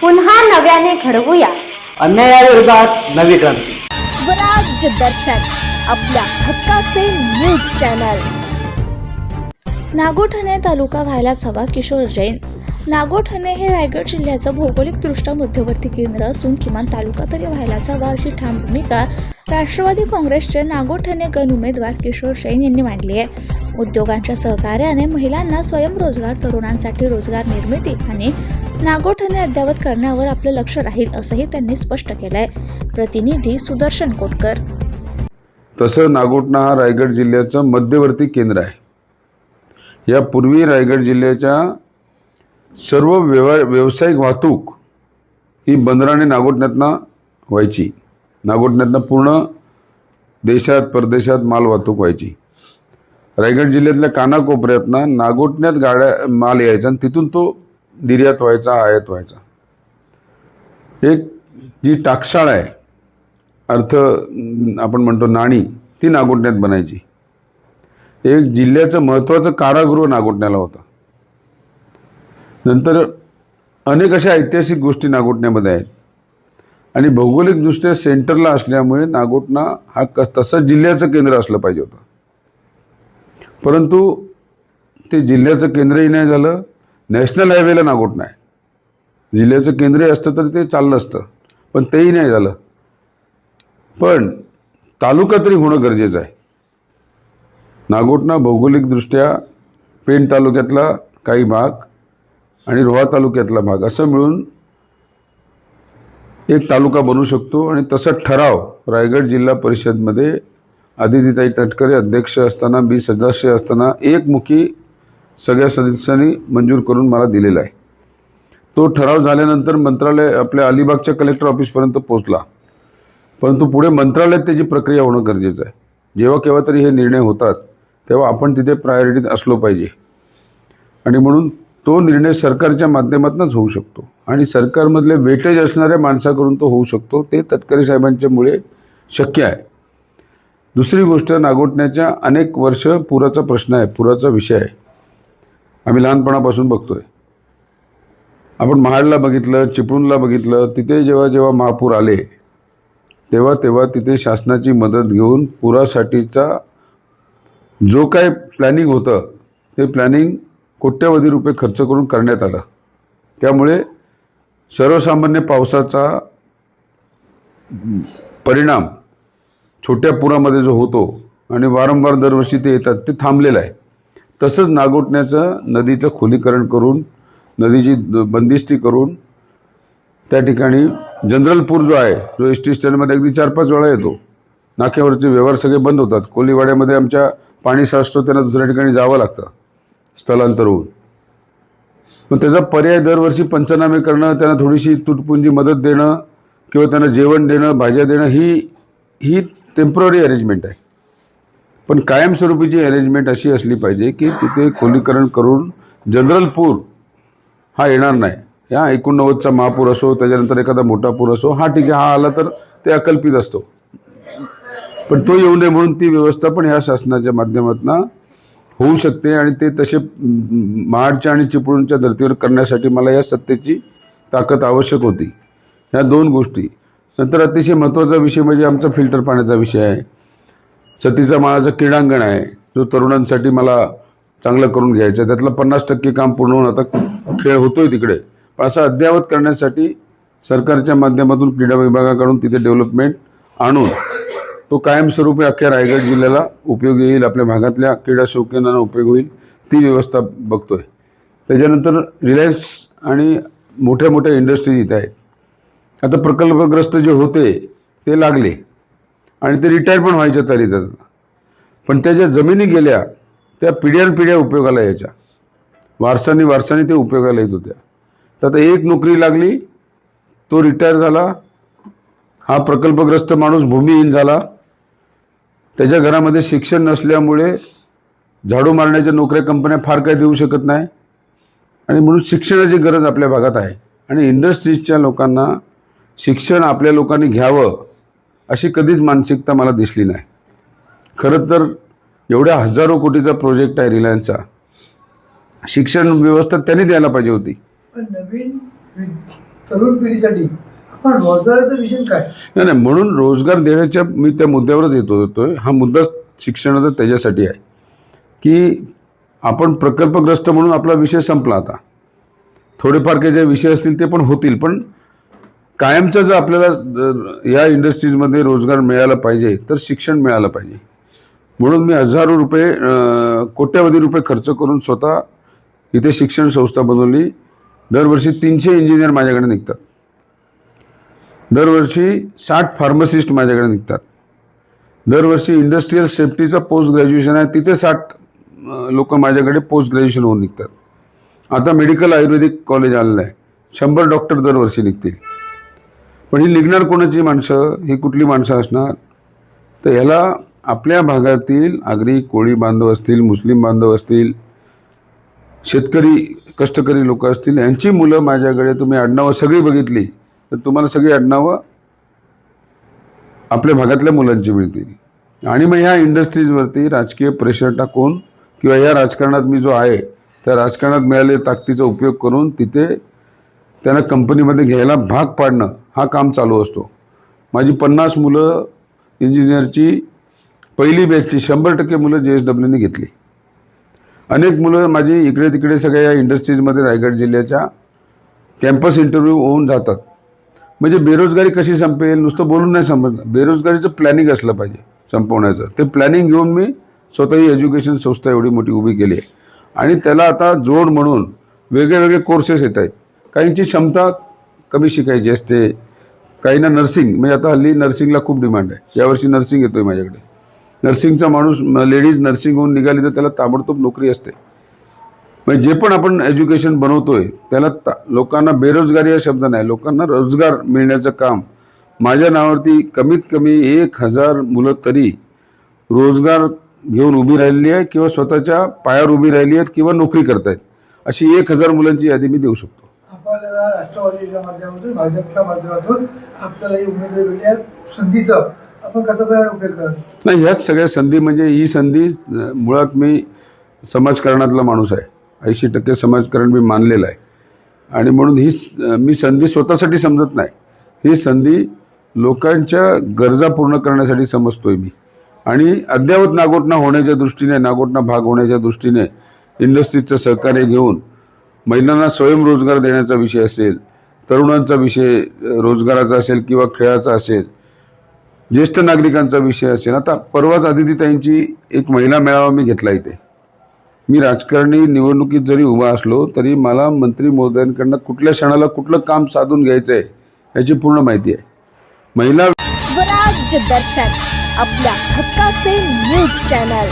पुन्हा नव्याने घडवूया. अन्यायाविरोधात नवी क्रांती. स्वराज दर्शन आपल्या हक्काचे न्यूज चॅनल. नागोठणे तालुका व्हायलाच हवा किशोर जैन नागोठणे हे रायगड जिल्ह्याचं भौगोलिकदृष्ट्या मध्यवर्ती केंद्र असून किमान तालुका तरी व्हायलाच हवा अशी ठाम भूमिका राष्ट्रवादी काँग्रेसचे नागोठणे गण उमेदवार किशोर जैन यांनी मांडली आहे. उद्योगांच्या सहकार्याने महिलांना स्वयंरोजगार तरुणांसाठी रोजगार निर्मिती आणि नागोठणे अद्यावत करण्यावर आपलं लक्ष राहील असंही त्यांनी स्पष्ट केलंय. प्रतिनिधी सुदर्शन कोटकर. तसं नागोठणा हा रायगड जिल्ह्याचं मध्यवर्ती केंद्र आहे. यापूर्वी रायगड जिल्ह्याच्या सर्व व्यवहार व्यावसायिक वाहतूक ही बंदराने नागोठण्यातनं व्हायची. नागोठण्यातनं पूर्ण देशात परदेशात माल वाहतूक व्हायची. रायगड जिल्ह्यातल्या कानाकोपऱ्यातनं नागोठण्यात गाड्या माल यायचा आणि तिथून तो निर्यात व्हायचा आयात व्हायचा. एक जी टाकशाळा आहे अर्थ आपण म्हणतो नाणी ती नागोठण्यात बनायची. एक जिल्ह्याचं महत्त्वाचं कारागृह नागोठण्याला होतं. नंतर अनेक अशा ऐतिहासिक गोष्टी नागोठण्यामध्ये आहेत. आणि भौगोलिकदृष्ट्या सेंटरला असल्यामुळे नागोठणा हा क तसं जिल्ह्याचं केंद्र असलं पाहिजे होतं. परंतु ते जिल्ह्याचं केंद्रही नाही झालं नॅशनल हायवेला नागोठणा आहे. जिल्ह्याचं केंद्रही असतं तर ते चाललं असतं पण तेही नाही झालं. पण तालुका तरी होणं गरजेचं आहे. नागोठणा भौगोलिकदृष्ट्या पेण तालुक्यातला काही भाग आणि रोहा तालुक्यातला भाग. असं मिळून एक तालुका बनू शकतो आणि तसा ठराव रायगड जिल्हा परिषदमध्ये आदितीताई तटकरे अध्यक्ष असताना बी सदस्य असताना एकमुखी सगळ्या सदस्यांनी मंजूर करून मला दिलेला आहे. तो ठराव झाल्यानंतर मंत्रालय आपल्या अलिबागच्या कलेक्टर ऑफिसपर्यंत पोहोचला. परंतु पुढे मंत्रालयात त्याची प्रक्रिया होणं गरजेचं आहे. जेव्हा केव्हा तरी हे निर्णय होतात तेव्हा आपण तिथे प्रायोरिटीत असलो पाहिजे. आणि म्हणून तो निर्णय सरकारच्या माध्यमातूनच होऊ शकतो. आणि सरकारमधले वेटेज असणाऱ्या माणसाकडून तो होऊ शकतो. ते तटकरे साहेबांच्यामुळे शक्य आहे. दुसरी गोष्ट नागोठण्याच्या अनेक वर्ष पुराचा प्रश्न आहे पुराचा विषय आहे. आम्ही लहानपणापासून बघतो आहे आपण महाडला बघितलं चिपळूणला बघितलं तिथे जेव्हा जेव्हा महापूर आले तेव्हा तेव्हा तिथे शासनाची मदत घेऊन पुरासाठीचा जो काय प्लॅनिंग होतं ते प्लॅनिंग कोट्यवधी रुपये खर्च करून करण्यात आला. त्यामुळे सर्वसामान्य पावसाचा परिणाम छोट्या पुरामध्ये जो होतो आणि वारंवार दरवर्षी ते येतात ते थांबलेलं आहे. तसंच नागोठण्याचं नदीचं खोलीकरण करून नदीची बंदिस्ती करून त्या ठिकाणी जनरल पूर जो आहे जो एस टी स्टँडमध्ये अगदी चार पाच वेळा येतो. नाक्यावरचे व्यवहार सगळे बंद होतात. कोलीवाड्यामध्ये आमच्या पाणी साचतो त्यांना दुसऱ्या ठिकाणी जावं लागतं. स्थलांतर होऊन मग त्याचा पर्याय दरवर्षी पंचनामे करणं त्यांना थोडीशी तुटपुंजी मदत देणं किंवा त्यांना जेवण देणं भाज्या देणं ही ही टेंपररी अरेंजमेंट आहे. पण कायमस्वरूपीची अरेंजमेंट अशी असली पाहिजे की तिथे खोलीकरण करून जनरल पूर हा येणार नाही. या एकोणनव्वदचा महापूर असो त्याच्यानंतर एखादा मोठा पूर असो हा ठीक आहे हा आला तर ते अकल्पित असतो. पण तो येऊ नये म्हणून ती व्यवस्था पण ह्या शासनाच्या माध्यमातून होऊ शकते आणि ते तसे महाडच्या आणि चिपळूणच्या धर्तीवर करण्यासाठी मला या सत्तेची ताकद आवश्यक होती. ह्या दोन गोष्टी. नंतर अतिशय महत्त्वाचा विषय म्हणजे आमचा फिल्टर पाण्याचा विषय आहे. सतीचा माळाचं क्रीडांगण आहे. जो तरुणांसाठी मला चांगलं करून घ्यायचं आहे. त्यातलं पन्नास टक्के काम पूर्ण होऊन आता खेळ होतोय तिकडे. पण असं अद्ययावत करण्यासाठी सरकारच्या माध्यमातून क्रीडा विभागाकडून तिथे डेव्हलपमेंट आणून तो कायमस्वरूपी अख्ख्या रायगड जिल्ह्याला उपयोगी येईल आपल्या भागातल्या क्रीडा शौकीनांना उपयोग होईल ती व्यवस्था बघतोय. त्याच्यानंतर रिलायन्स आणि मोठ्या मोठ्या इंडस्ट्रीज इथे आहेत. आता प्रकल्पग्रस्त जे होते ते लागले. आणि ते रिटायर पण व्हायच्या तरी आता. पण त्या ज्या जमिनी गेल्या त्या पिढ्यान पिढ्या उपयोगाला यायच्या. वारसाने वारसानी ते उपयोगाला येत होत्या. तर आता एक नोकरी लागली तो रिटायर झाला. हा प्रकल्पग्रस्त माणूस भूमिहीन झाला. त्याच्या घरामध्ये शिक्षण नसल्यामुळे झाडू मारण्याच्या नोकऱ्या कंपन्या फार काही देऊ शकत नाही. आणि म्हणून शिक्षणाची गरज आपल्या भागात आहे. आणि इंडस्ट्रीजच्या लोकांना शिक्षण आपल्या लोकांनी घ्यावं अशी कधीच मानसिकता मला दिसली नाही. खरं तर एवढ्या हजारो कोटीचा प्रोजेक्ट आहे रिलायन्सचा. शिक्षण व्यवस्था त्यांनी द्यायला पाहिजे होती. नवीन तरुण पिढीसाठी पण रोजगाराचं विषय काय? नाही नाही म्हणून रोजगार देण्याच्या मी त्या मुद्द्यावरच येतो होतोय हा मुद्दा शिक्षणाचा त्याच्यासाठी आहे. की आपण प्रकल्पग्रस्त म्हणून आपला विषय संपला आता. थोडेफार काही जे विषय असतील ते पण होतील पण कायमचं जर आपल्याला या इंडस्ट्रीजमध्ये रोजगार मिळाला पाहिजे तर शिक्षण मिळालं पाहिजे. म्हणून मी हजारो रुपये कोट्यावधी रुपये खर्च करून स्वतः इथे शिक्षण संस्था बनवली. दरवर्षी तीनशे इंजिनियर माझ्याकडे निघतात. दरवर्षी साठ फार्मसिस्ट माझ्याकडे निघतात. दरवर्षी इंडस्ट्रीयल सेफ्टीचं पोस्ट ग्रॅज्युएशन आहे तिथे साठ लोक माझ्याकडे पोस्ट ग्रॅज्युएशन होऊन निघतात. आता मेडिकल आयुर्वेदिक कॉलेज आलेलं आहे. शंभर डॉक्टर दरवर्षी निघतील. पण ही निघणार कोणाची माणसं? ही कुठली माणसं असणार? तर ह्याला आपल्या भागातील आगरी कोळी बांधव असतील मुस्लिम बांधव असतील शेतकरी कष्टकरी लोक असतील यांची मुलं माझ्याकडे तुम्ही आडनावं सगळी बघितली. तर तुम्हाला सगळी आडनावं आपल्या भागातल्या मुलांची मिळतील. आणि मग ह्या इंडस्ट्रीजवरती राजकीय प्रेशर टाकून किंवा या राजकारणात मी जो आहे त्या राजकारणात मिळालेल्या ताकदीचा उपयोग करून तिथे त्यांना कंपनीमध्ये घ्यायला भाग पाडणं हा काम चालू असतो. माझी पन्नास मुलं इंजिनियरची पहिली बॅचची शंभर टक्के मुलं जे एस डब्ल्यूने घेतली. अनेक मुलं माझी इकडे तिकडे सगळ्या या इंडस्ट्रीजमध्ये रायगड जिल्ह्याच्या कॅम्पस इंटरव्ह्यू होऊन जातात. म्हणजे बेरोजगारी कशी संपेल? नुसतं बोलून नाही संपत. बेरोजगारीचं प्लॅनिंग असलं पाहिजे संपवण्याचं. ते प्लॅनिंग घेऊन मी स्वतःही एज्युकेशन संस्था एवढी मोठी उभी केली आहे. आणि त्याला आता जोड म्हणून वेगळे वेगळे कोर्सेस येत आहेत. काहींची क्षमता कमी शिकायची असते. काहींना नर्सिंग म्हणजे आता हल्ली नर्सिंगला खूप डिमांड आहे. यावर्षी नर्सिंग येतो आहे माझ्याकडे. नर्सिंगचा माणूस लेडीज नर्सिंग होऊन निघाली तर त्याला ताबडतोब नोकरी असते. म्हणजे जे पण आपण एज्युकेशन बनवतोय त्याला लोकांना बेरोजगारी हा शब्द नाही. लोकांना रोजगार मिळण्याचं काम. माझ्या नावावरती कमीत कमी एक हजार मुलं तरी रोजगार घेऊन उभी राहिलेली आहे किंवा स्वतःच्या पायावर उभी राहिली आहेत किंवा नोकरी करतायत. अशी एक हजार मुलांची यादी मी देऊ शकतो. आपल्याला राष्ट्रवादीच्या माध्यमातून भाजपच्या माध्यमातून आपल्याला ही उमेदवारी भेटल्या संधीचा. आपण कसा प्रकारे उपयोग करतो नाही ह्याच सगळ्या संधी म्हणजे ही संधी मुळात मी समाजकारणातला माणूस आहे. ऐंशी टक्के समाजकारण मी मानलेलं आहे. आणि म्हणून ही स- मी संधी स्वतःसाठी समजत नाही. ही संधी लोकांच्या गरजा पूर्ण करण्यासाठी समजतोय मी. आणि अद्ययावत नागोटना होण्याच्या दृष्टीने नागोटना भाग होण्याच्या दृष्टीने इंडस्ट्रीजचं सहकार्य घेऊन महिलांना स्वयंरोजगार देण्याचा विषय असेल तरुणांचा विषय रोजगाराचा असेल किंवा खेळाचा असेल ज्येष्ठ नागरिकांचा विषय असेल. आता परवाच आदितीताईंची एक महिला मेळावा मी घेतला इथे. मी राजकारणी निवडणुकीत जरी उभा असलो तरी मला मंत्री महोदयांकडनं कुठल्या क्षणाला कुठलं काम साधून घ्यायचं आहे याची पूर्ण माहिती आहे. महिला स्वराज्य दर्शन आपल्या हक्काचे न्यूज चॅनल